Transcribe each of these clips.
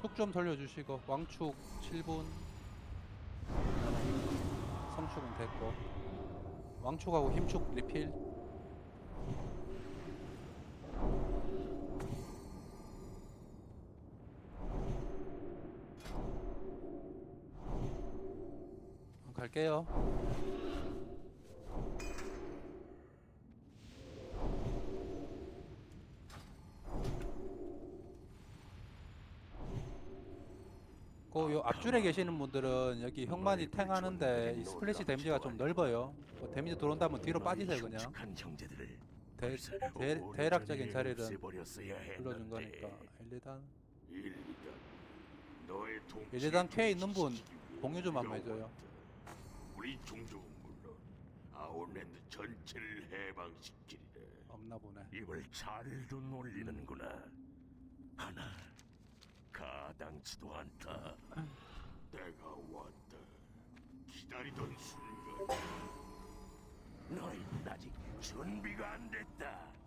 축 좀 돌려주시고 왕축 7분. 성축은 됐고 왕축하고 힘축 리필. 갈게요 그요 앞줄에 계시는 분들은 여기 형만이 탱 하는데 이 스플래시 데미지가 좀 넓어요. 뭐 데미지 들어온다면 뒤로 빠지세요 그냥. 형제들을 대, 대, 대략적인 자리를 불러준. 거니까 1, 2단 일리단 너의 동 1, 2단 K 있는 분 공유 좀 한번 해줘요. 우리 종족은 물론 아웃랜드 전체를 해방시키리라. 없나 보네. 입을 잘도 놀리는구나. 하나 가당치도 않다. 내가 왔다. 기다리던 순간. 너희는 아직 준비가 안 됐다.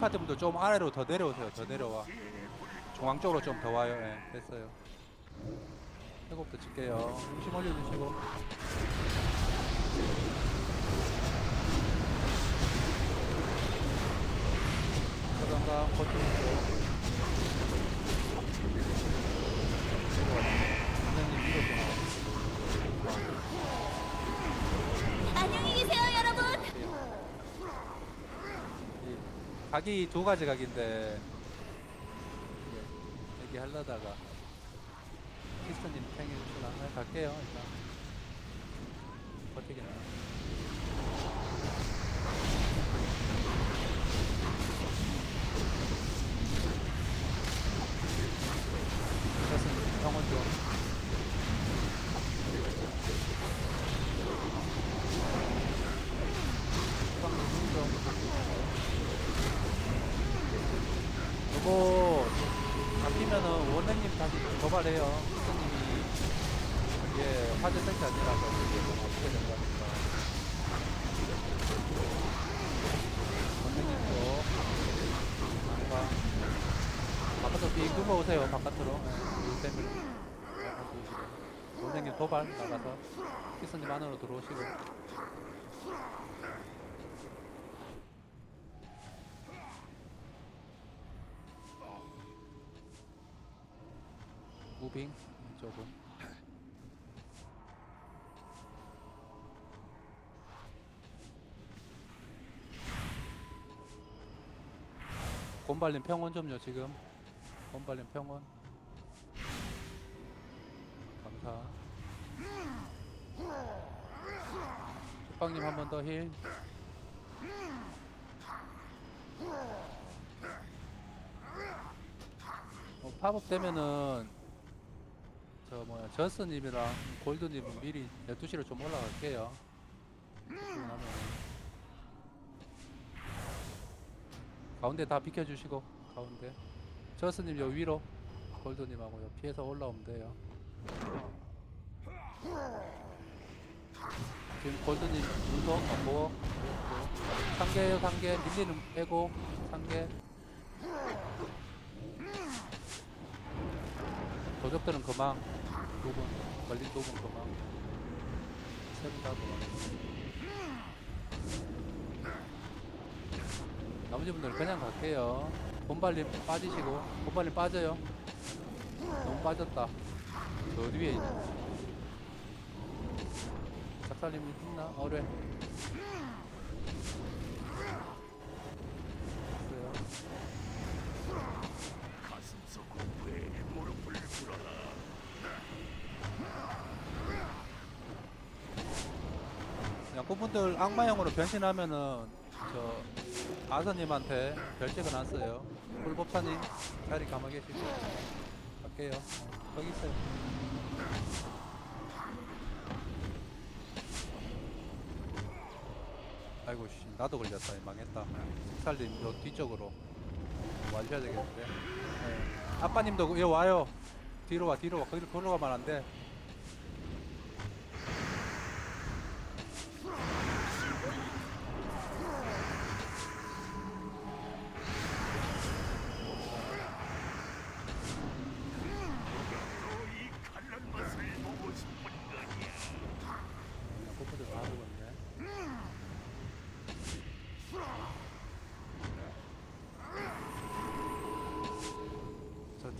파트 분들 좀 아래로 더 내려오세요. 더 내려와. 중앙 쪽으로 좀 더 와요. 예 됐어요. 회복도 칠게요. 중심 올려주시고. 저장강 버티고 선생님 위로 좀 나와 안녕히 계세요, 여러분. 이 각이 두 가지 각인데 얘기 하려다가 키스터님 탱해주시나 네, 갈게요. 일단. 버티기는 됐습니다 병원 좀 방금 좀 요거 잡히면은 원장님 다시 도발해요. 선생님이 이게 화재 센터 아니라서 그게 좀 어떻게 된 거니까. 원장님도 뭔가 바깥으로 비 끄고 오세요. 바깥으로. 네, 때문에. 원장님 도발 나가서 키스님 안으로 들어오시고. 무빙 이쪽은. 곰발린 평원 좀요 지금. 곰발린 평원 감사. 축방님 한 번 더 힐. 어, 팝업 되면은 저 뭐야 저스님이랑 골드님은 미리 12시로 좀 올라갈게요. 그러면. 가운데 다 비켜주시고 가운데. 저스님 요 위로 골드님하고 요 피해서 올라오면 돼요. 지금 골드님 운동 없고 상계요 상계 밀리는 빼고 상계. 도적들은 그만 두분 걸린 두분 그만. 세분다 그만 나머지 분들 그냥 갈게요. 본발님 빠지시고 본발님 빠져요. 너무 빠졌다. 저 위에 있나? 작살님이 있나? 어뢰 있어요 가슴속 공부에 무릎을 꿇어라. 양꼬분들 악마형으로 변신하면은 저 아서님한테 별책은 안 써요. 꿀법사님 자리 감아 계시고 갈게요. 어, 거기 있어요. 아이고 씨 나도 걸렸다 망했다. 살님 요 뒤쪽으로 와주셔야 되겠는데. 네. 아빠님도 여기 와요. 뒤로 와 뒤로 와 거기로 걸어가면 안 돼.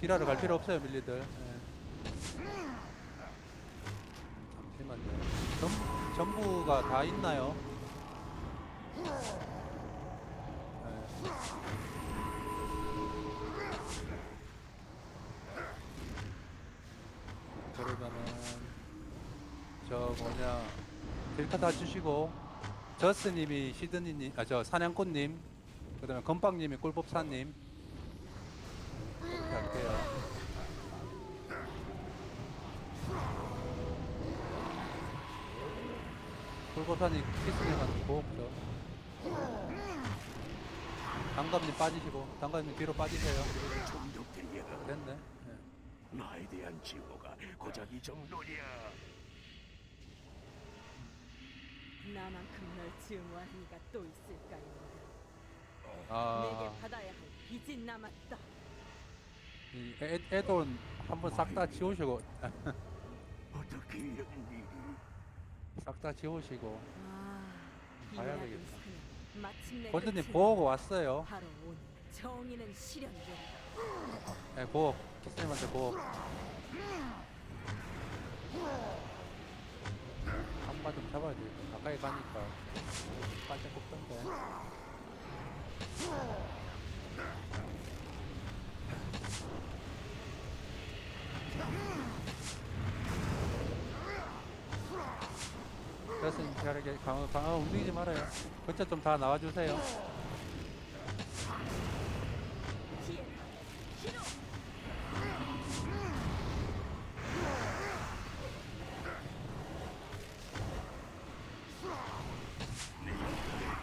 딜하러 갈 필요 없어요, 밀리들. 예. 잠시만요. 전, 전부가 다 있나요? 예. 그러면은 저 뭐냐 딜카 다 주시고 저스님이 시드니님 아 저 사냥꾼님 그 다음에 건빵님이 꿀법사님 할게요. 꿀법사님 키스님한테 고업죠. 단감님 빠지시고 단감님 뒤로 빠지세요. 종족들이야. 됐네. 예. 나에 대한 징후가 고작 이 정도냐? 나만큼 널 증오한 이가 또 있을까요? 아, 내게 받아야 할 빚이 남았다. 이 애, 애돈 한번 싹 다 지우시고 어떻게 이런 일이? 싹 다 지우시고 아, 가야 이나라는 되겠다. 사냥, 마침내 골드님 끝이 보고 왔어요. 바로 오늘 정의는 실현된다. 네, 보호. 키스님한테 보호. 한바 좀 잡아야 돼. 가까이 가니까. 빠져 꼽던데. 그래서 이렇게 강화, 강화 움직이지 말아요. 근처 좀 다 나와주세요. 피해, 히로,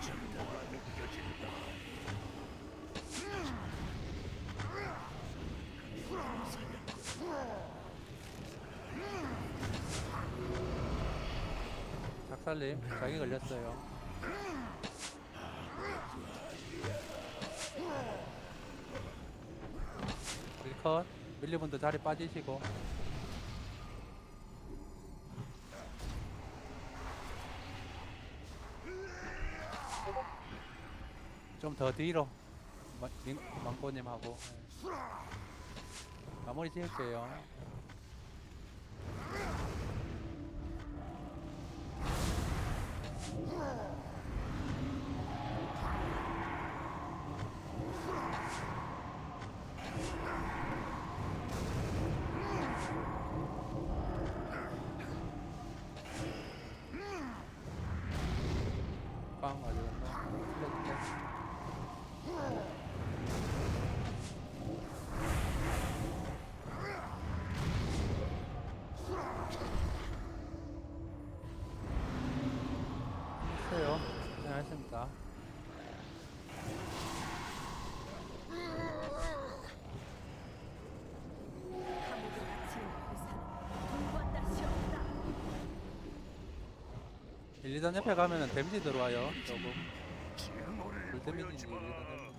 증오가 느껴진다. 작살님, 자기 걸렸어요. 릴컷, 밀리분들 자리 빠지시고. 좀 더 뒤로. 망고님하고. 네. 마무리 지을게요. 빵 1, 2단 옆에 가면은 데미지 들어와요. 조금. 불 데미지인지 1, 보여주마. 2단 데미지.